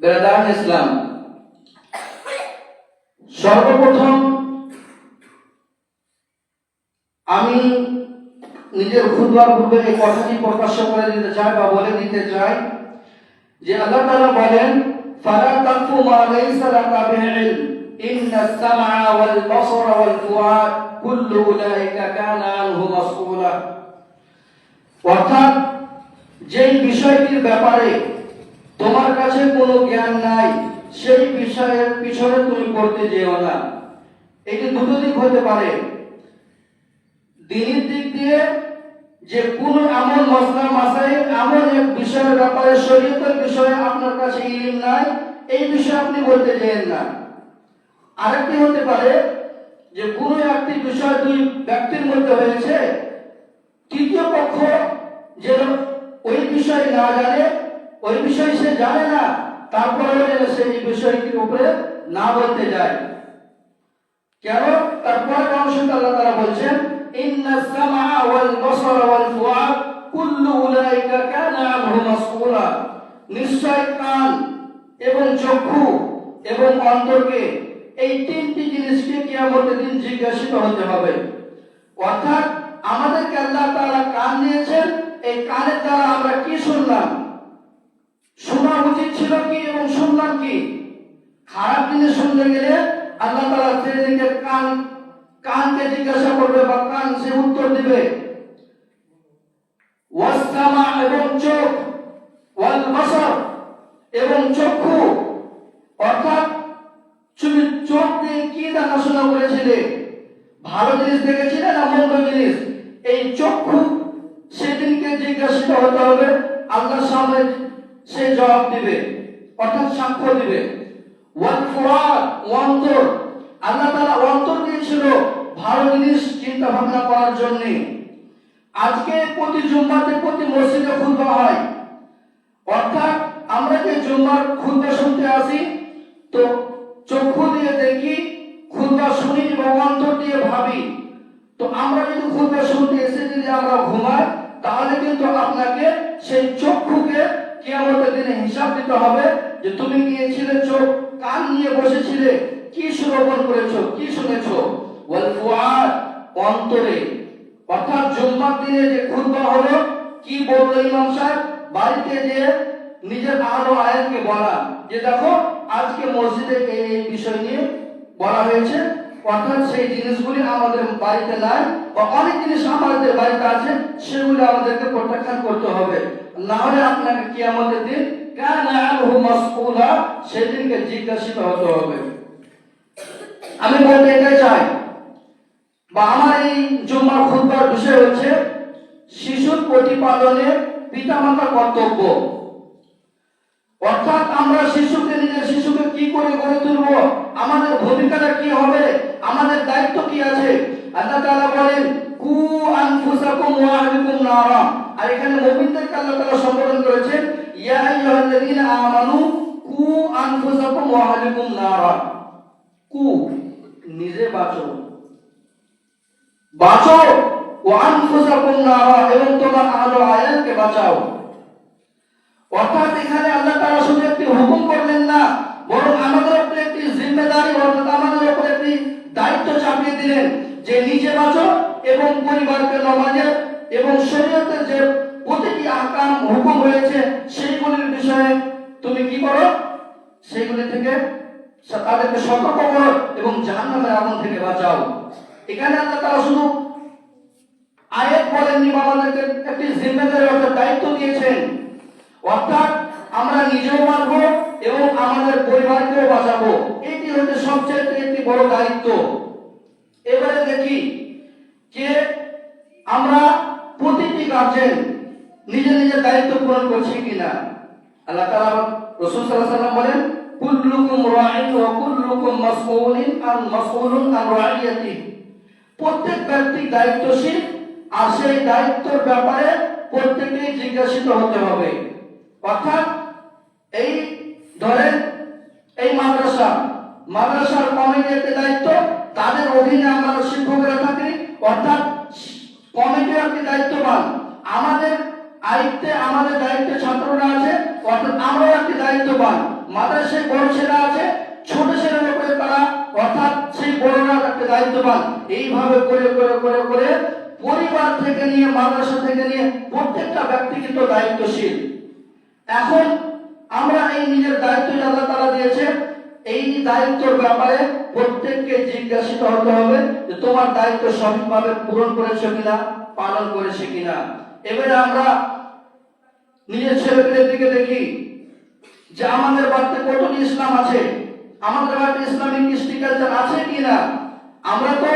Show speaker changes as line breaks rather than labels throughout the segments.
বেরাদান ইসলাম, সর্বপ্রথম আমি নিজের খুদবার পূর্বে এই কথাটি প্রকাশ্য করে দিতে চাই বা বলে দিতে চাই, যে আল্লাহ বলেন, ফালা তাকফু মা লাইসা লাকা ইন্না আস-সাম'a ওয়াল বাসারা ওয়াল ফুআদ কুল্লু উলাইকা কানা আনহু মাসউলা। অর্থাৎ যেই বিষয়টির ব্যাপারে তোমার কাছে কোনো জ্ঞান নাই, সেই বিষয়ের পিছনে তুমি করতে যেও না। এটি দুটো দিক হতে পারে। দিনের দিক দিয়ে যে কোন এমন মশলা মাসাই এমন এক বিষয়ের ব্যাপারে শরীয়তের বিষয়ে আপনার কাছে ইলিম নাই, এই বিষয়ে আপনি বলতে যেন না। আরেকটি হতে পারে যে কোনো একটি বিষয় দুই ব্যক্তির মধ্যে হয়েছে, তৃতীয় পক্ষ যেন ওই বিষয়ে না জানে ওই বিষয় সে জানে না, তারপরে সে এই বিষয়টির উপরে না বলতে যায়। কেন? তারপরে অংশটা আল্লাহ তারা বলছেন, ইন্না নিশ্চয় কান এবং চক্ষু এবং এই তিনটি জিনিসকে হবে। অর্থাৎ কান দিয়েছেন, এই কানের দ্বারা আমরা কি শুনলাম? শোনা উচিত ছিল কি এবং শুনলাম কি? খারাপ জিনিস শুনতে গেলে আল্লাহ তাআলা সেদিকে কান, কানকে জিজ্ঞাসা করবে বা কান সে উত্তর দিবে। এবং চোখ এবং চক্ষু। অর্থাৎ তুমি চোখ দিয়ে কি দেখাশোনা করেছিলে? ভালো জিনিস দেখেছিলে না মন্দ জিনিস? এই চক্ষু সেদিনকে জিজ্ঞাসিত হতে হবে আল্লাহর সামনে জবাব দিবে, অর্থাৎ সাক্ষ্য দিবে। ওয়াল ফুরাদ অন্তর। আল্লাহ তাআলা অন্তর দিয়েছিল ভালো জিনিস চিন্তা ভাবনা করার জন্য। আজকে প্রতি জুম্মাতে প্রতি মসজিদে খুতবা হয়। অর্থাৎ আমরা যে জুম্মার খুতবা শুনতে আসি, তো চক্ষু দিয়ে দেখি, খুতবা শুনি এবং অন্তর দিয়ে ভাবি। তো আমরা যদি খুতবা শুনতে এসে যদি আমরা ঘুমাই, তাহলে কিন্তু আপনাকে সেই চক্ষুকে কিয়ামতের দিনে হিসাব দিতে হবে যে তুমি গিয়েছিলে চোখ কান নিয়ে বসেছিলে। কি শ্রবণ করেছ? কি শুনেছো? অন্তরে। অর্থাৎ জুম্মার দিনে যে খুতবা হলো, কি বলল ইমাম সাহেব? বাড়িতে যে নিজের আলো আয়াতকে বলা। যে দেখো, আজকে মসজিদে এই এই বিষয় নিয়ে বলা হয়েছে। অর্থাৎ সেই জিনিসগুলি আমাদের বাড়িতে নাই, বা অনেক জিনিস আমাদের বাড়িতে আছে, সেগুলি আমাদেরকে প্রত্যাখ্যান করতে হবে। না হলে আপনাকে কি আমাদের দিন সেদিনকে জিজ্ঞাসিত হতে হবে। আমি বলতে এটাই চাই, বা আমার এই জুম্মার খুতবার বিষয় হচ্ছে, শিশুর প্রতিপালনে পিতামাতার কর্তব্য। অর্থাৎ আমরা শিশুকে, নিজের শিশুকে কি করে গড়ে তুলবো? আমাদের ভূমিকাটা কি হবে? আমাদের দায়িত্ব কি আছে? আল্লাহ তাআলা বলেন, কু আনফুসাকুম ওয়া নারা। আর এখানে মুমিনদেরকে আল্লাহ তাআলা সম্বোধন করেছেন ইয়া আইয়ুহাল্লাযীনা আমানু কু আনফুসাকুম ওয়া আহলিকুম নারা। কু, নিজে বাঁচো। বাঁচো! ও আনফুসাকুম নারা এবং তোমার আলো আয়াতকে বাঁচাও। অর্থাৎ এখানে আল্লাহ তাআলা শুধু একটি হুকুম করলেন না, বরং আমাদের উপরে একটি জিম্মেদারি, অর্থাৎ আমাদের উপরে একটি দায়িত্ব চাপিয়ে দিলেন যে নিজে বাঁচো এবং পরিবারকে নমাজের এবং শরীয়তের যে প্রতিটি আকাম হুকুম হয়েছে সেইগুলির বিষয়ে তুমি কি করো? সেগুলি থেকে তাদেরকে সতর্ক করো এবং জাহান্নামের আগুন থেকে বাঁচাও। এখানে আল্লাহ তাআলা শুধু আয়াত বলেননি আমাদেরকে একটি জিম্মেদারি অর্থাৎ দায়িত্ব দিয়েছেন। অর্থাৎ আমরা নিজেও বাঁচবো এবং আমাদের পরিবারকেও বাঁচাবো। এটি হচ্ছে সবচেয়ে একটি বড় দায়িত্ব। এবারে দেখি যে আমরা দায়িত্ব পূরণ করছি কিনা? আল্লাহ তাআলা রাসূল আলাইহি বলেন, কুল্লুকুম রাইন রাইয়াতি প্রত্যেক ব্যক্তি দায়িত্বশীল আর সেই ব্যাপারে প্রত্যেকেই জিজ্ঞাসিত হতে হবে। অর্থাৎ এই ধরেন, এই মাদ্রাসা, মাদ্রাসার কমিটির দায়িত্ব, তাদের অধীনে আমরা শিক্ষকেরা থাকি, অর্থাৎ কমিটির একটি দায়িত্ববান। আমাদের আয়ত্তে, আমাদের দায়িত্বে ছাত্ররা আছে, অর্থাৎ আমরাও একটি দায়িত্ববান। মাদ্রাসায় বড় ছেলে আছে, ছোট ছেলের উপরে তারা, অর্থাৎ সেই বড়রা একটা দায়িত্ববান। এইভাবে করে করে করে করে পরিবার থেকে নিয়ে, মাদ্রাসা থেকে নিয়ে প্রত্যেকটা ব্যক্তি কিন্তু দায়িত্বশীল। এখন আমরা এই নিজের দায়িত্ব যে আল্লাহ তারা দিয়েছে। এই দায়িত্বর ব্যাপারে প্রত্যেককে জিজ্ঞাসিত হতে হবে যে তোমার দায়িত্ব সঠিকভাবে পূরণ করেছ কিনা, পালন করেছে কিনা। এবারে আমরা নিজের ছেলেপেলের দিকে দেখি যে আমাদের বাড়িতে কতটি ইসলাম আছে? আমাদের বাড়িতে ইসলামিক কৃষ্টি কালচার আছে কিনা? আমরা তো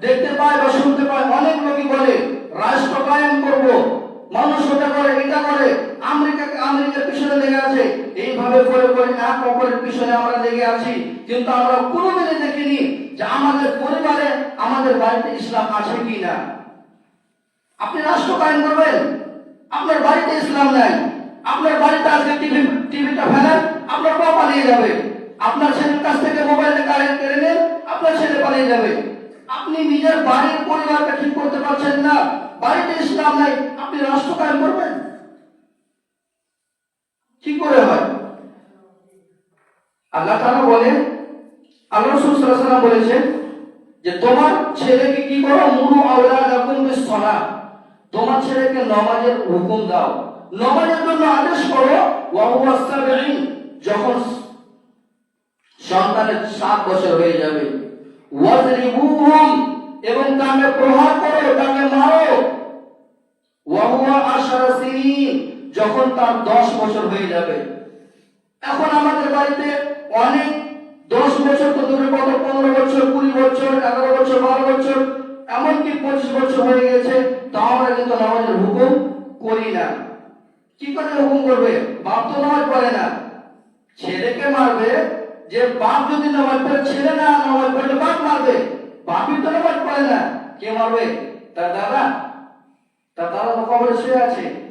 দেখতে পাই বা শুনতে পাই অনেক লোকই বলে, রাষ্ট্র কায়েম করব, মানুষ ওটা করে, এটা করে আমেরিকাকে আমেরিকার পিছনে লেগে আছে। এইভাবে করে করে এক অপরের পিছনে আমরা লেগে আছি। কিন্তু আমরা কোনোদিনে দেখিনি যে আমাদের পরিবারে আমাদের বাড়িতে ইসলাম আছে কিনা। আপনি রাষ্ট্র কায়েম করবেন। আপনার বাড়িতে ইসলাম নাই। আপনার বাড়িতে আজকে টিভি টিভিটা ফেলেন আপনার বাবা পালিয়ে যাবে। আপনার ছেলের কাছ থেকে মোবাইলে কারেন্ট কেড়ে নেন আপনার ছেলে পালিয়ে যাবে। আপনি নিজের বাড়ির পরিবারকে ঠিক করতে পারছেন না। বাড়িতে ইসলাম নাই। আপনি রাষ্ট্র কায়েম করবেন? কি করে হয়? আল্লাহ তারা বলে, আল্লাহ রাসূল বলেছেন যে, তোমার ছেলেকে কি করো মুরু আওলাদাকুম বিসসালাহ তোমার ছেলেকে নমাজের হুকুম দাও। নমাজের জন্য আদেশ করো যখন সন্তানের সাত বছর হয়ে যাবে। এবং তাকে প্রহার করো, তাকে মারো। যখন তার দশ বছর হয়ে যাবে। এখন আমাদের বাড়িতে অনেক দশ বছর তো দূরে কত পনেরো বছর, কুড়ি বছর, এগারো বছর, বারো বছর, এমনকি পঁচিশ বছর হয়ে গেছে। আমরা কিন্তু নামাজের হুকুম করি না। কি করে হুকুম করবে? বাপ তো নামাজ পড়ে না। ছেলেকে মারবে, যে বাপ যদি নামাজ পড়ে, ছেলে না নামাজ পড়লে বাপ মারবে। বাপই তো নামাজ পড়ে না। কে মারবে? তার দাদা। তার দাদা তো কবরে শুয়ে আছে।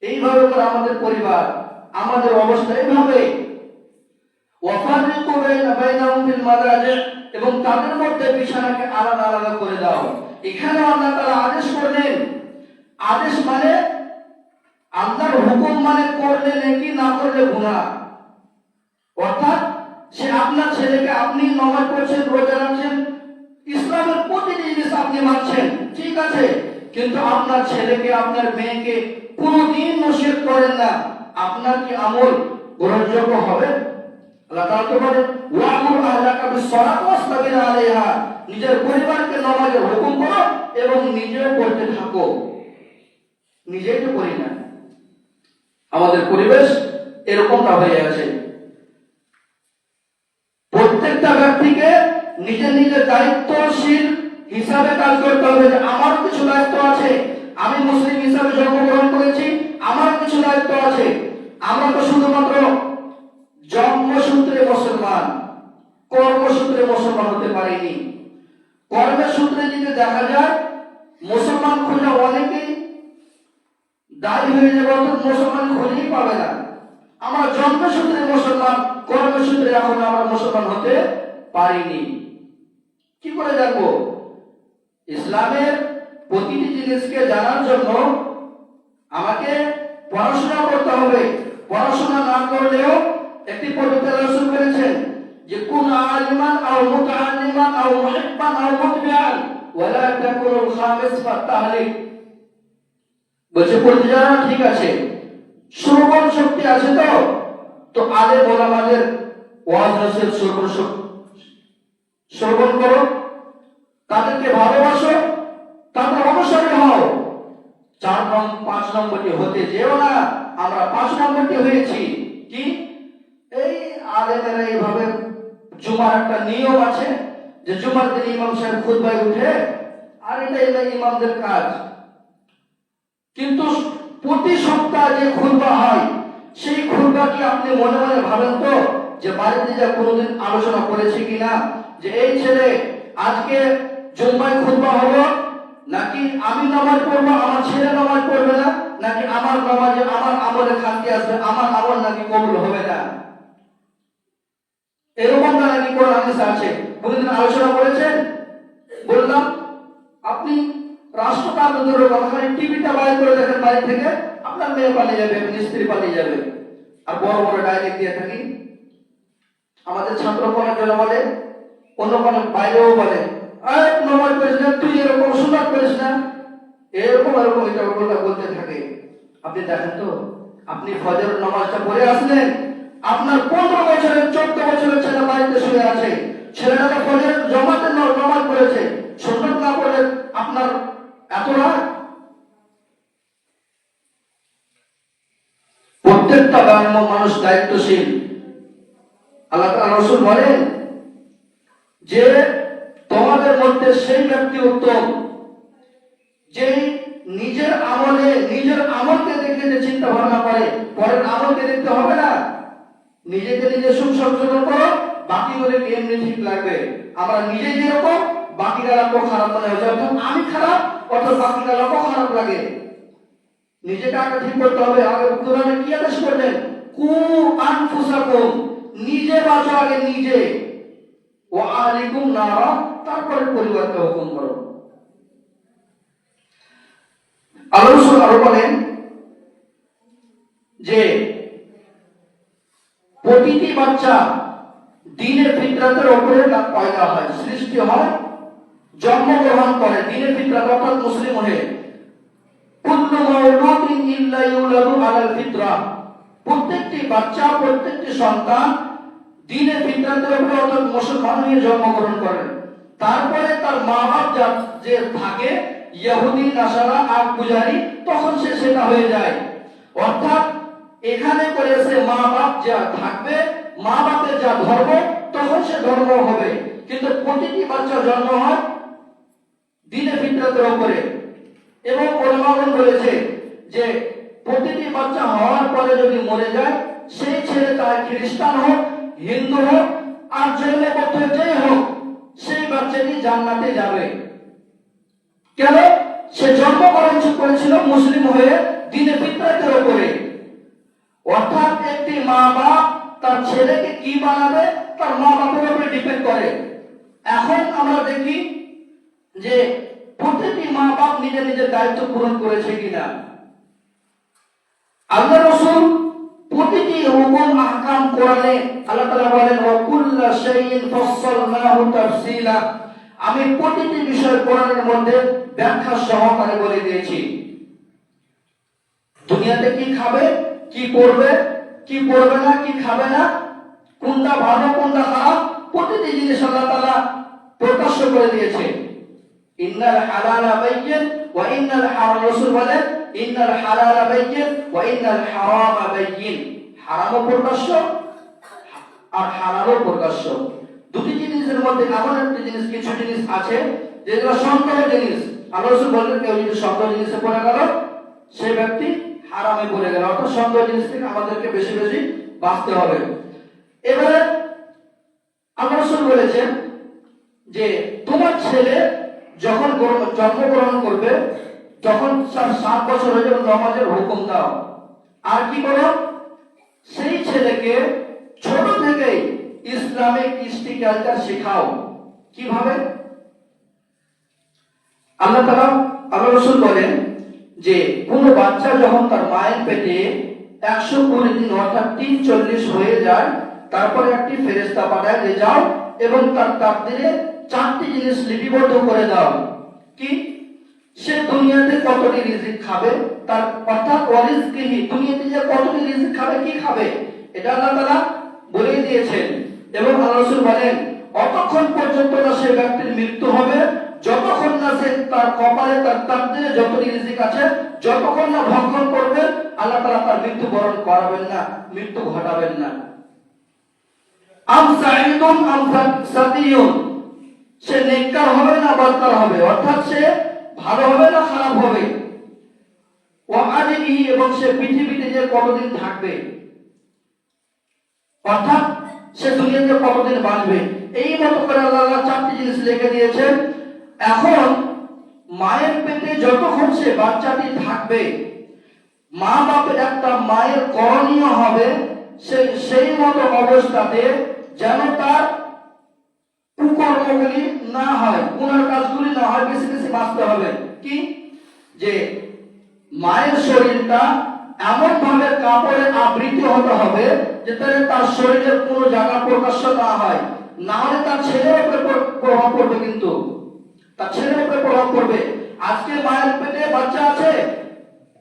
এইভাবে করে আমাদের পরিবার, আমাদের অবস্থা এইভাবে। এবং তাদের মধ্যে বিছানাকে আলাদা আলাদা করে দাও এখানে আল্লাহ তাআলা আদেশ করলেন। আদেশ মানে আল্লাহর হুকুম মানে করলে নাকি, না করলে গুনাহ। অর্থাৎ সে আপনার ছেলেকে আপনি নামাজ পড়ছেন রোজা রাখছেন, ইসলামের প্রতিটি জিনিস আপনি মানছেন, ঠিক আছে। কিন্তু আপনার ছেলেকে, আপনার মেয়েকে কোনোদিন নসিহত করেন না। আপনার কি আমল গ্রহণযোগ্য হবে? আল্লাহ তাআলা তো বলেন ওয়ামুর আহলাকা বিসসালাত আলাইহা। নিজের পরিবারকে নামাজের হুকুম করো এবং নিজেও পড়তে থাকো। নিজেই তো করি না। আমাদের পরিবেশ এরকমটা হয়ে আছে। প্রত্যেকটা ব্যক্তিকে নিজের নিজের দায়িত্বশীল হিসাবে কাজ করতে হবে যে আমারও কিছু দায়িত্ব আছে, আমি মুসলিম হিসাবে জন্মগ্রহণ করেছি, আমার কিছু দায়িত্ব আছে। আমরা তো শুধুমাত্র জন্মসূত্রে মুসলমান, কর্মসূত্রে মুসলমান হতে পারিনি। কর্মের সূত্রে যদি দেখা যায়, মুসলমান খোঁজা অনেকেই দায়ী হয়ে যাবে অর্থাৎ মুসলমান খুঁজেই পাবে না। আমরা জন্মসূত্রে মুসলমান কর্মসূত্রে এখন আমরা মুসলমান হতে পারিনি। কি করে জানব ইসলামের প্রতিটি জিনিসকে জানার জন্য আমাকে পড়াশোনা করতে হবে। পড়াশোনা না করলেও একটি পবিত্র রাসূল বলেছেন যে কোন আলিমান আও মুতাআল্লিমান আও মুহিব্বান আও মুতবিআন ওয়ালা তাকুনুল খামিস বলছে পড়তে ঠিক আছে۔ শ্রবণ শক্তি আছে তো তো আলে ওলামাদের ওয়াজ নসিহত শ্রবণ শ্রবণ করো তাদেরকে ভালোবাসো। তাদের অনুসরণ হও। চার নম্বর পাঁচ নম্বরটি হতে যেও না। আমরা পাঁচ নম্বরটি হয়েছি। কি? এই আলেমেরা এইভাবে জুমার একটা নিয়ম আছে যে জুমার দিন ইমাম সাহেব খুতবায় উঠে আর এটা এটা ইমামদের কাজ। কিন্তু প্রতি সপ্তাহে যে খুলবা হয়, সেই খুলবা কি আপনি মনে মনে ভাবেন তো যে বাড়িতে যা কোনোদিন আলোচনা করেছে কিনা? যে এই ছেলে আজকে জুম্মায় খুলবা হলো, নাকি আমি নামাজ পড়ব, আমার ছেলে নামাজ পড়বে না? নাকি আমার নামাজে আমার আমলে খান্তি আসবে আমার আমল নাকি না এরকমটা নাকি কোন হাদিসে আছে কোনদিন আলোচনা করেছেন? বললাম, আপনি রাষ্ট্রকান্ত দূরের কথা টিভিটা বাইর করে দেখেন বাড়ি থেকে, আপনার মেয়ে পালিয়ে যাবে আপনার স্ত্রী পালিয়ে যাবে। আর বড় বড় ডাইরেক্ট দিয়ে থাকি। আমাদের ছাত্র জন্য বলে, অন্য কোনো বাইরেও বলে আরে নমাজ করিস না তুই এরকম সুন্দর করিস না। এরকম এরকম এটা বলতে থাকে। আপনি দেখেন তো, আপনি ফজর নামাজটা পড়ে আসলেন আপনার পনেরো বছরের, চোদ্দ বছরের ছেলে বাড়িতে শুয়ে আছে। ছেলেটাকে ফজর জমাতে নামাজ পড়েছে। সুন্দর না পড়লে আপনার এত প্রত্যেকটা গ্রাম্য মানুষ দায়িত্বশীল। আল্লাহ রাসূল যে তোমাদের মধ্যে সেই ব্যক্তি উত্তম যে নিজের আমলে, নিজের আমলকে দেখে যে চিন্তা ভাবনা করে, পরের আমলকে দেখতে হবে না। নিজেকে নিজে সংশোধন করো, বাকি বলে এমনি ঠিক লাগবে? আমরা নিজে যেরকম, বাকিরা লোক খারাপ মনে হচ্ছে অর্থাৎ আমি খারাপ অর্থাৎ বাকিরা খারাপ লাগে। নিজেকে আগে ঠিক করতে হবে। আগে কি আদেশ করলেন কু আনফুসাকুম। নিজে বাঁচো আগে নিজে। ও আলিকুম নারা। তারপরে পরিবারকে হুকুম করো। রাসূল আরও বলেন যে প্রতিটি বাচ্চা দিনের ফিতরাতের উপরে তা পয়দা হয়, সৃষ্টি হয়, জন্মগ্রহণ করে। দিনের ফিতরাত অর্থাৎ মুসলিম হয়ে। কুল্লু ফিতরা। প্রত্যেকটি বাচ্চা, প্রত্যেকটি সন্তান দিনের ফিতরাতের উপরে অর্থাৎ মুসলমান হয়ে জন্মগ্রহণ করেন তারপরে তার মা বাপ যে থাকে, ইহুদি, নাসারা আর পূজারি, তখন সে সেটা হয়ে যায়। অর্থাৎ এখানে করেছে মা বাপ যা থাকবে মা বাপের যা ধর্ম, তখন সে ধর্ম হবে। কিন্তু প্রতিটি বাচ্চা জন্ম হয় দিনে ফিতরাতের উপরে এবং ওলামাগণ বলেছে যে, প্রতিটি বাচ্চা হওয়ার পরে যদি মরে যায়, সেই ছেলে তার খ্রিস্টান হোক, হিন্দু হোক, আর জৈনবদ্ধ যেই হোক, সেই বাচ্চাটি জান্নাতে যাবে। কেন? সে জন্মগ্রহণ করেছিল মুসলিম হয়ে দিনে ফিতরাতের উপরে অর্থাৎ একটি মা বাপ তার ছেলেকে কি বানাবে? তার মা বাপের উপরে ডিপেন্ড করে। এখন আমরা দেখি যে প্রতিটি মা বাপ নিজের নিজের দায়িত্ব পূরণ করেছে কিনা। আল্লাহ রসুল প্রতিটি হুকুম আহকাম কোরআনে আল্লাহ তাআলা বলেন, ওয়া কুল্লা শাইইন ফাসসালনাহু তাফসীলা। আমি প্রতিটি বিষয় কোরআনের মধ্যে ব্যাখ্যা সহকারে বলে দিয়েছি। দুনিয়াতে কি খাবে? কি করবে? কি করবে না? কি খাবে না? কোনটা ভালো, কোনটা খারাপ? প্রতিটি জিনিস আল্লাহ তাআলা প্রকাশ্য করে দিয়েছে। ইন্নাল হালালা বাইয়িন ওয়া ইন্নাল হারাম, রাসূল বলেন, ইন্নাল হালালা বাইয়িন ওয়া ইন্নাল হারামা বাইয়িন হারামও প্রকাশ্য আর হালালও প্রকাশ্য। দুটি জিনিসের মধ্যে এমন একটি জিনিস, কিছু জিনিস আছে যেগুলো সন্দেহের জিনিস। আল্লাহ রাসূল বললেন কেউ যদি সন্দেহ জিনিসে পড়ে গেল, সেই ব্যক্তি হারামে পড়ে গেল। অর্থাৎ সন্দেহ জিনিস থেকে আমাদেরকে বেশি বেশি বাঁচতে হবে। এবারে রাসূল বলেছেন যে, তোমার ছেলে যখন গ্রহণ- জন্মগ্রহণ করবে যখন তার সাত বছর হয়ে যাবে নামাজের হুকুম দাও। আর কি করো সেই ছেলেকে ছোট থেকেই ইসলামিক কৃষ্টি কালচার শেখাও। কীভাবে? আল্লাহ তাআলা, আল্লাহ রসুল বলেন যে কোন বাচ্চা যখন তার মায়ের পেটে একশো কুড়ি দিন অর্থাৎ তিন চল্লিশ হয়ে যায়, তারপরে একটি ফেরেস্তা পাঠায় যে যাও এবং তার তাকদিরে চারটি জিনিস লিপিবদ্ধ করে দাও। কি? সে দুনিয়াতে কতটি রিজিক খাবে? তার অর্থাৎ ওয়ারিজকিহি দুনিয়াতে যে কতটি রিজিক খাবে, কি খাবে? এটা আল্লাহ তাআলা বলে দিয়েছেন। এবং আল্লাহ বলেন, অতক্ষণ পর্যন্ত না সে ব্যক্তির মৃত্যু হবে যতক্ষণ না সে তার কপালে তার তাকদিরে যতটি রিজিক আছে যতক্ষণ না ভক্ষণ করবে, আল্লাহ তাআলা তার মৃত্যু বরণ করাবেন না, মৃত্যু ঘটাবেন না। সে নেককার হবে না বদকার হবে? অর্থাৎ সে ভালো হবে না খারাপ হবে? ও এবং সে পৃথিবীতে যে কতদিন থাকবে? অর্থাৎ সে দুনিয়াতে কতদিন বাঁচবে? এই মতো করে আল্লাহ চারটি জিনিস লিখে দিয়েছেন। এখন মায়ের পেটে যতক্ষণ সে বাচ্চাটি থাকবে, মা বাপের একটা মায়ের করণীয় হবে সেই মতো অবস্থাতে যেন তার কুকর্মগুলি না হয় গুণের কাজগুলি না হয়, বেশি বেশি বাঁচতে হবে। কি? যে মায়ের শরীরটা এমন ভাবে কাপড়ে আবৃত হতে হবে যাতে তার শরীরের কোনো জায়গা প্রকাশ্য না হয়। না হলে তার উপরে প্রভাব পড়বে কিন্তু। তার ছেলের উপরে প্রভাব পড়বে। আজকে মায়ের পেটে বাচ্চা আছে,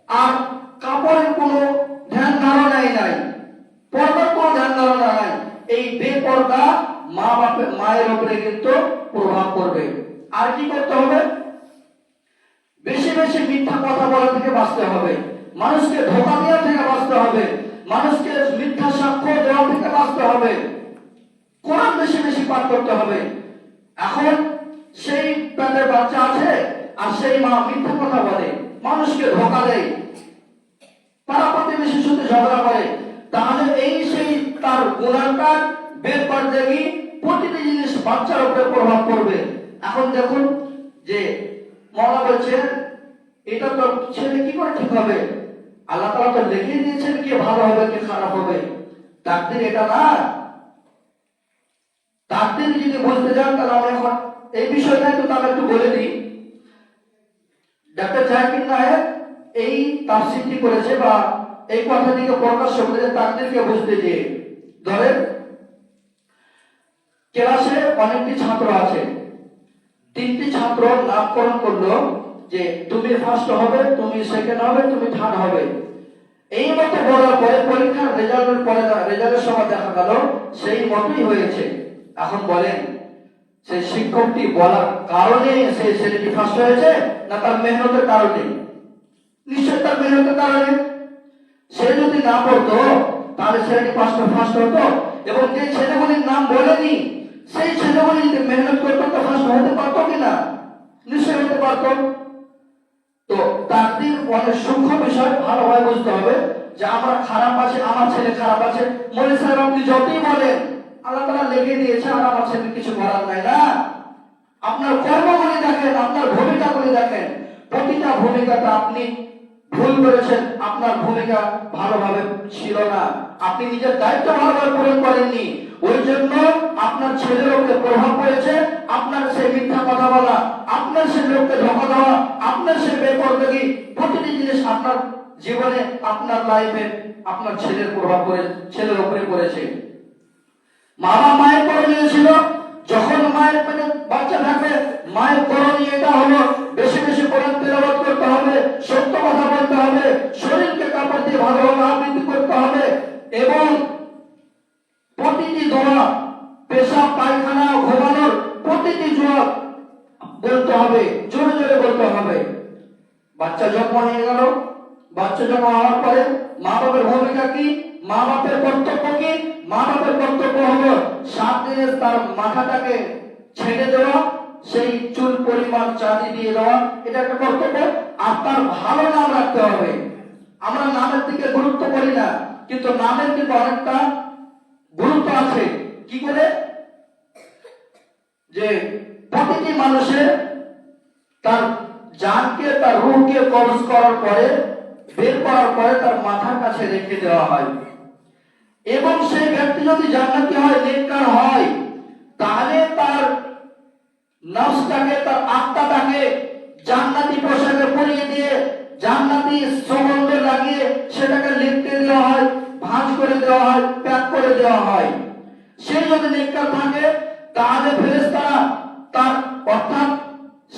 আর কাপড়ের কোনো ধ্যান ধারণাই নাই, পর্দার কোনো ধ্যান ধারণা নাই। এই বেপর্দা মা বাপের মায়ের উপরে কিন্তু প্রভাব পড়বে। আর কি করতে হবে? বেশি বেশি মিথ্যা কথা বলা থেকে বাঁচতে হবে। মানুষকে ধোকা দেওয়া থেকে বাঁচতে হবে। মানুষকে মিথ্যা সাক্ষ্য দেওয়া থেকে বাঁচতে হবে। কোরআন বেশি বেশি পাঠ করতে হবে। এখন সেই পেটের বাচ্চা আছে আর সেই মা মিথ্যা কথা বলে, মানুষকে ধোকা দেয়। পাড়া প্রতিবেশীর সাথে ঝগড়া করে। তাহলে এই সেই তার গুণাকার গিয়ে প্রতিটি জিনিস বাচ্চার উপরে প্রভাব পড়বে। এখন দেখুন যে মলা বলছে এটা তো ছেলে কি করে ঠিক হবে? আল্লাহ তালা তো লিখে দিয়েছেন কে ভালো হবে, কে খারাপ হবে। তাকদির এটা না তাকদির যদি বলতে যান, তাহলে আমি এখন এই বিষয়টা একটু তাহলে একটু বলে দিই। ডাক্তার জাকির নায়েক এই তাফসিরটি করেছে বা এই কথাটিকে প্রকাশ করেছে তাকদিরকে বুঝতে যে ধরেন, ক্লাসে অনেকটি ছাত্র আছে। তিনটি ছাত্র নামকরণ করল যে, তুমি ফার্স্ট হবে, তুমি সেকেন্ড হবে, তুমি থার্ড হবে। এই মতো বলার পরে পরীক্ষার রেজাল্টের পরে রেজাল্টের সময় দেখা গেল, সেই মতই হয়েছে। এখন বলেন, সেই শিক্ষকটি বলার কারণে সেই ছেলেটি ফার্স্ট হয়েছে না তার মেহনতের কারণে? নিশ্চয় তার মেহনতের কারণে। সে যদি না পড়তো, তাহলে ছেলেটি ফার্স্ট ফার্স্ট হতো এবং যে ছেলেগুলির নাম বলেনি, সেই ছেলেগুলি যদি মেহনত করতো, তো ফার্স্ট হতে পারতো কিনা? নিশ্চয় হতে পারতো। তো তাকদির অনেক সূক্ষ্ম বিষয় ভালোভাবে বুঝতে হবে যে আমরা খারাপ আছে, আমার ছেলে খারাপ আছে। মনে সাহেব আপনি যতই বলেন আল্লাহ তালা লেগে দিয়েছে কিছু করার নাই না। আপনার দেখেন আপনার দেখেন। প্রতিটা ভূমিকাটা আপনি ভুল করেছেন, আপনার ভূমিকা ভালোভাবে ছিল না। আপনি নিজের দায়িত্ব ভালোভাবে পূরণ করেননি। ওই জন্য আপনার ছেলের উপরে প্রভাব পড়েছে, আপনার সেই মিথ্যা কথা বলা, আপনার সেই লোককে ধোকা দেওয়া, আপনার সেই বেপরদগি, প্রতিটি জিনিস আপনার জীবনে, আপনার লাইফে আপনার ছেলের প্রভাব পড়ে, ছেলের উপরে পড়েছে। মামা মায়ের করণীয় ছিল যখন মায়ের পেটে বাচ্চা থাকবে, মায়ের করণীয় এটা হলো, বেশি বেশি কোরআন তেলাওয়াত করতে হবে, সত্য কথা বলতে হবে, শরীরকে কাপড় দিয়ে ভালোভাবে আবৃত্তি করতে হবে এবং প্রতিটি দোয়া, পেশাব, পায়খানা, ঘুমানোর প্রতিটি জোয়া বলতে হবে, জোরে জোরে বলতে হবে। বাচ্চা জন্ম হয়ে গেল। বাচ্চা জন্ম হওয়ার পরে মা বাবার ভূমিকা কি? মা বাপের কর্তব্য কি? মা বাপের কর্তব্য হলো সাত দিনের তার মাথাটাকে ছেড়ে দেওয়া, সেই চুল পরিমাণ চাঁদি দিয়ে দেওয়া, এটা একটা কর্তব্য। আর তার ভালো নাম রাখতে হবে। আমরা নামের দিকে গুরুত্ব করি না, কিন্তু নামের কিন্তু অনেকটা গুরুত্ব আছে। কি করে যে প্রতিটি মানুষের তার জানকে, তার রূহকে কবজ করার পরে, বের করার পরে তার মাথার কাছে রেখে দেওয়া হয়। এবং সেই ব্যক্তি যদি জান্নাতি হয় নেককার হয়, তাহলে তার নফসটাকে, তার আত্মাটাকে জান্নাতি পোশাকে পরিয়ে দিয়ে জান্নাতি সুগন্ধ লাগিয়ে সেটাকে লিখতে দেওয়া হয়, ভাঁজ করে দেওয়া হয়, প্যাক করে দেওয়া হয়। সে যদি নেককার থাকে, তাহলে ফেরেশতারা তার, অর্থাৎ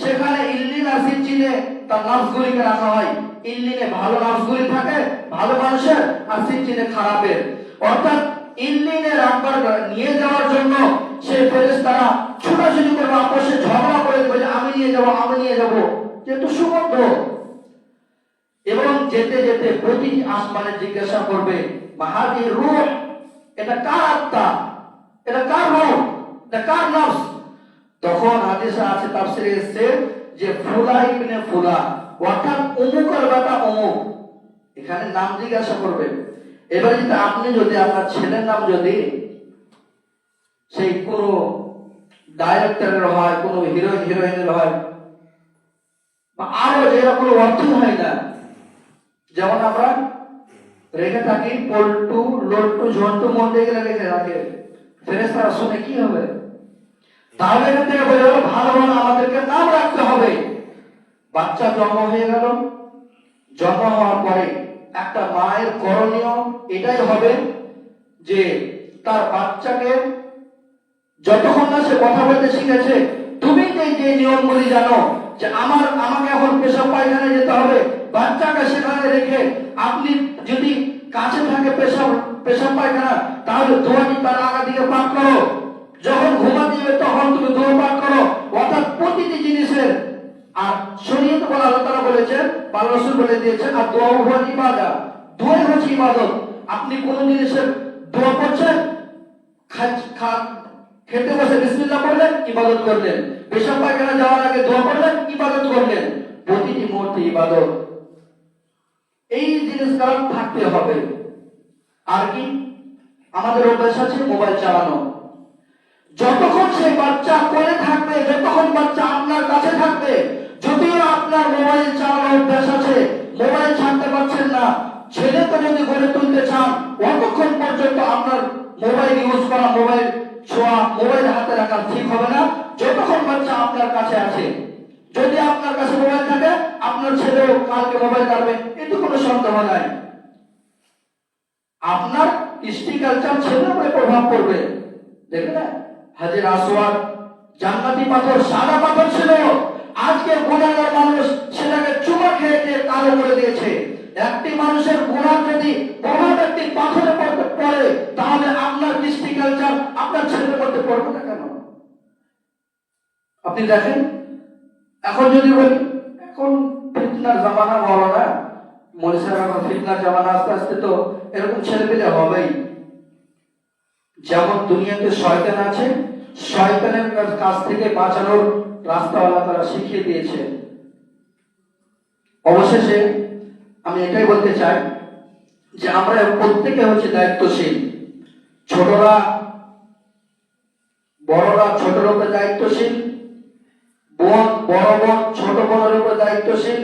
সেখানে ইল্লিন আর চিনে তার নার্সগুলিকে রাখা হয়। ইল্লিনে ভালো নার্সগুলি থাকে, ভালো মানুষের, আর সিজ্জিনে খারাপের। অর্থাৎ ইল্লিনে রাখবার নিয়ে যাওয়ার জন্য সেই ফেরেশতারা ছোটাছুটি করবে আপসে ঝগড়া করে যে আমি নিয়ে যাব, আমি নিয়ে যাব। যেহেতু সুগন্ধ এবং যেতে যেতে প্রতিটি আসমানে জিজ্ঞাসা করবে, মাহাদি রূহ, এটা কার আত্মা? এটা কার রূহ? এটা কার নফস? তখন হাদিসে আছে তাফসিরে এসেছে যে ফুলা ইবনে ফুলা, অর্থাৎ অমুকের বেটা অমুক। এখানে নাম জিজ্ঞাসা করবে এবার যদি আপনি যদি আপনার ছেলের নাম যদি সেই কোন ডাইরেক্টরের হয়, কোন হিরোইন হিরোইনের হয়, বা আরও যেরকম অর্থ হয় না যেমন আমরা রেখে থাকি, পল্টু লল্টু ঝন্টু মন্ডে গেলে রেখে রাখে। ফেরেস্তারা শুনে কি হবে? তাহলে থেকে ভালো ভালো আমাদেরকে নাম রাখতে হবে। বাচ্চা জন্ম হয়ে গেল। জন্ম হওয়ার পরে একটা মায়ের করণীয় এটাই হবে যে তার বাচ্চাকে যতক্ষণ না সে কথা বলতে শিখেছে, তুমি যে নিয়মগুলি জানো, যে আমার, আমাকে এখন পেশাব পায়খানায় যেতে হবে, বাচ্চাকে সেখানে রেখে আপনি যদি কাছে থাকে পেশাব পেশাব পায়খানা, তাহলে দোয়াটি তার আগা দিকে পাঠ করো। যখন ঘুমাতে যাবে, তখন তুমি দোয়া পাঠ করো। অর্থাৎ প্রতিটি জিনিসের আর শরীয়ত বলা আল্লাহ তাআলা বলেছেন বা বলে দিয়েছেন, আর দোয়া হুয়া ইবাদা। দোয়া হচ্ছে ইবাদত। আপনি কোন জিনিসের দোয়া করছেন খেতে বসে বিসমিল্লাহ পড়লেন ইবাদত করলেন। পেশাব পায়খানা যাওয়ার আগে দোয়া করলেন, ইবাদত করলেন। প্রতিটি মুহূর্তে ইবাদত। এই জিনিসগুলো থাকতে হবে। আর কি? আমাদের অভ্যাস আছে মোবাইল চালানো। যতক্ষণ সেই বাচ্চা কোলে থাকবে, যতক্ষণ বাচ্চা আপনার কাছে থাকবে যদিও আপনার মোবাইল চালানোর অভ্যাস আছে, মোবাইল ছাড়তে পারছেন না ছেলেকে যদি গড়ে তুলতে চান, অতক্ষণ পর্যন্ত আপনার মোবাইল ইউজ করা, মোবাইল ছোঁয়া, মোবাইল হাতে রাখা ঠিক হবে না, যতক্ষণ বাচ্চা আপনার কাছে আছে। যদি আপনার কাছে মোবাইল থাকে, আপনার ছেলেও কালকে মোবাইল কাটবে, এতে কোনো সন্দেহ নাই। আপনার কৃষ্টি কালচার ছেলের উপরে প্রভাব পড়বে। দেখবে না হাজির আসওয়ার জান্নাতি পাথর, সাদা পাথর ছিল। আজকে গুণাগার মানুষ সেটাকে চুমা খেয়ে খেয়ে কালো করে দিয়েছে। একটি মানুষের গুণার যদি প্রভাব একটি পাথরে পড়ে তাহলে আপনার কৃষ্টি কালচার আপনার ছেলের মধ্যে পড়বে না কেন? আপনি দেখেন, এখন যদি বলি, এখন ফিতনার জামানা বলো না মনীষের এখন ফিতনার জামানা আস্তে আস্তে তো এরকম ছেলে পেলে হবেই। যেমন দুনিয়াতে শয়তান আছে, শয়তানের কাছ থেকে বাঁচানোর রাস্তাওয়ালা তারা শিখিয়ে দিয়েছে। অবশেষে আমি এটাই বলতে চাই যে আমরা প্রত্যেকে হচ্ছে দায়িত্বশীল। ছোটরা বড়রা ছোটর উপরে দায়িত্বশীল, বোন বড় বোন ছোট বোনের উপর দায়িত্বশীল,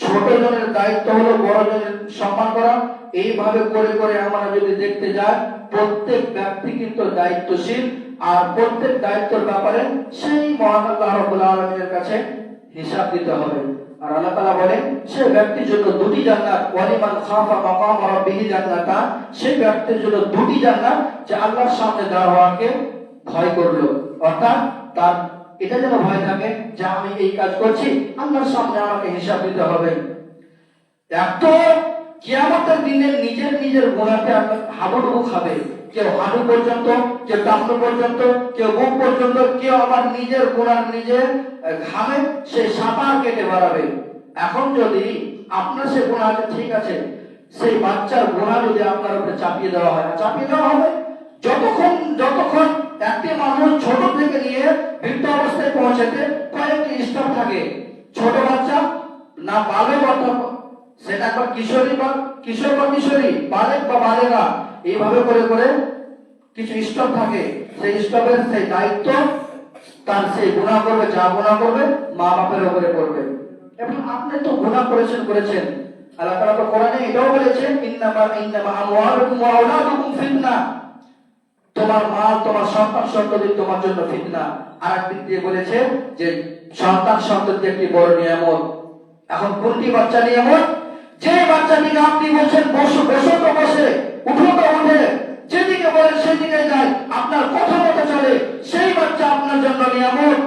ছোট জনের দায়িত্ব হলো বড় জনের সম্মান করা। এইভাবে করে করে আমরা যদি দেখতে যাই, প্রত্যেক ব্যক্তি কিন্তু দায়িত্বশীল। আর প্রত্যেক দায়িত্বের ব্যাপারে সেই মহান আল্লাহ রাব্বুল আলামিনের কাছে হিসাব দিতে হবে। আর আল্লাহ তাআলা বলেন সে ব্যক্তির জন্য দুটি জান্নাত, ওয়ালিমান খাফা মাকাম রাব্বিহি জান্নাতা, সেই ব্যক্তির জন্য দুটি জান্নাত যে আল্লাহর সামনে দাঁড় হওয়াকে ভয় করল। অর্থাৎ তার, এটা যেন ভয় থাকে যে আমি এই কাজ করছি, আল্লাহর সামনে আমাকে হিসাব দিতে হবে। এত কিয়ামতের দিনে নিজের নিজের গোনাতে হাবুডুবু খাবে কেউ হাঁটু পর্যন্ত, কেউ টাকনো পর্যন্ত, কেউ বুক পর্যন্ত, কেউ আবার নিজের গোনার নিজের ঘামে সে সাঁতার কেটে বেড়াবে। এখন যদি আপনার সে আছে, ঠিক আছে, সেই বাচ্চার গোনা যদি আপনার উপরে চাপিয়ে দেওয়া হয় চাপিয়ে দেওয়া হবে? যতক্ষণ যতক্ষণ একটি মানুষ ছোট থেকে নিয়ে বৃদ্ধ অবস্থায় পৌঁছাতে কয়েকটি স্টার থাকে। ছোট বাচ্চা না বালক অথবা, সেটা একবার কিশোরী বা কিশোর বা কিশোরী, বালেক বা বালেগা এইভাবে করে করে কিছু স্টপ থাকে। সেই স্টপের সেই দায়িত্ব তার সেই গুণা করবে, যা গুণা করবে, মা বাপের উপরে করবে এবং আপনি তো গুণা করেছেন করেছেন। আল্লাহ তো কোরআনে এটাও বলেছেন, ইন্নামা ইন্নামা আমওয়ালুকুম ওয়া আওলাদুকুম ফিতনা। তোমার মা তোমার সন্তান সন্ততি তোমার জন্য ফিতনা। আর এক দিক দিয়ে বলেছে যে সন্তান সন্ততি একটি বড় নিয়ামত। এখন কোনটি বাচ্চা নিয়ামত? যে বাচ্চাটিকে আপনি বলছেন, বসো বসো বসে উঠো তো যেদিকে বলে সেদিকে যায়, আপনার কথা মতো চলে। সেই বাচ্চা আপনার জন্য নিয়ামত।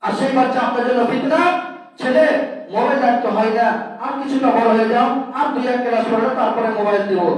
আর সেই বাচ্চা আপনার জন্য ফিতনা। ছেলে, মোবাইল রাখতে হয় না। আর কিছুটা বড় হয়ে যাও। আর দুই এক ক্লাস পড়লে তারপরে মোবাইল দেবো।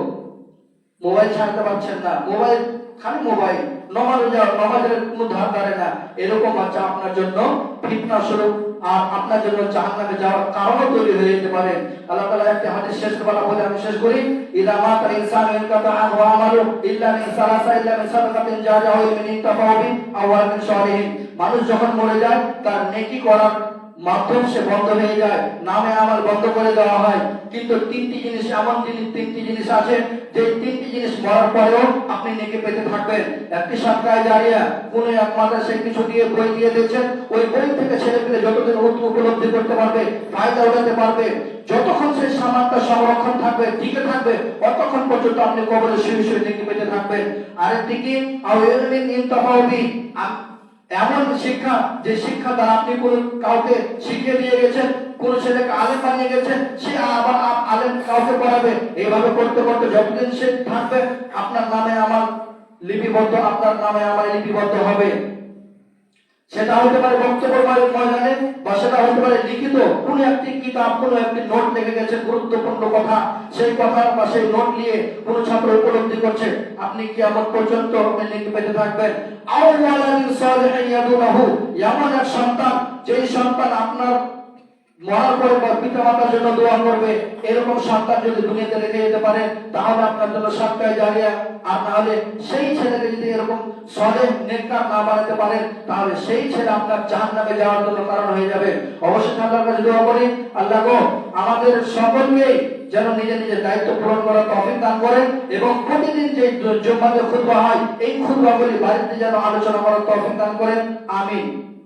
মোবাইল ছাড়তে পারছেন না। মোবাইল, খালি মোবাইল। নমাজে যাও, নমাজের কোনো ধার ধারে না। এরকম বাচ্চা আপনার জন্য ফিতনা স্বরূপ। আর আপনার জন্য জাহান্নামে যাওয়ার কারণও তৈরি হয়ে যেতে পারে। আল্লাহ তাআলা একটি হাদিস শেষ করা বলে আমি শেষ করি। ইদা মাতা ইনসানু ইনকাতা আনহু আমালু ইল্লা মিন সালাসা ইল্লা মিন সাদাকাতিন জারিয়াহ মিন ইনতাফাউবি আওয়াল মিন সালিহিন মানুষ যখন মরে যায়, তার নেকি করার মাধ্যম সে বন্ধ হয়ে যায়, নামে আমার বন্ধ করে দেওয়া হয়। কিন্তু তিনটি জিনিস, এমন জিনিস তিনটি জিনিস আছে, যে তিনটি জিনিস মরার পরেও আপনি নেকি পেতে থাকবেন। একটি সরকার জারিয়া কোন এক মাথা সে কিছু দিয়ে বই দিয়ে দিয়েছেন। ওই বই থেকে ছেলে পেলে যতদিন উপ- উপলব্ধি করতে পারবে, ফায়দা উঠাতে পারবে, যতক্ষণ সেই সামানটা সংরক্ষণ থাকবে, টিকে থাকবে ততক্ষণ পর্যন্ত আপনি কবরে শুয়ে শুয়ে নেকি পেতে থাকবেন। ইলমিন ইনতাফাউবি আম- এমন শিক্ষা, যে শিক্ষা তারা আপনি কোন কাউকে শিখিয়ে দিয়ে গেছেন, কোন ছেলেকে আলেম বানিয়ে গেছেন, সে আবার আলেম কাউকে পড়াবে। এইভাবে করতে করতে যতদিন সে থাকবে, আপনার নামে আমার লিপিবদ্ধ, আপনার নামে আমার লিপিবদ্ধ হবে। সেটা হতে পারে বক্তব্য ময়- ময়দানে, বা সেটা হতে পারে লিখিত কোন একটি কিতাব, কোন একটি নোট লেগে গেছে, গুরুত্বপূর্ণ কথা। সেই কথা বা সেই নোট নিয়ে কোন ছাত্র উপলব্ধি করছে। আপনি কি আমার পর্যন্ত লিখে পেতে থাকবেন। এমন এক সন্তান, যেই সন্তান আপনার দোয়া আর করি আমাদের সকলকেই যেন নিজের নিজের দায়িত্ব পূরণ করার তফিক দান করেন এবং প্রতিদিন যে জুম্মাতে খুতবা হয়, এই খুতবাগুলি বাড়িতে যেন আলোচনা করার তফিক দান করেন। আমিন।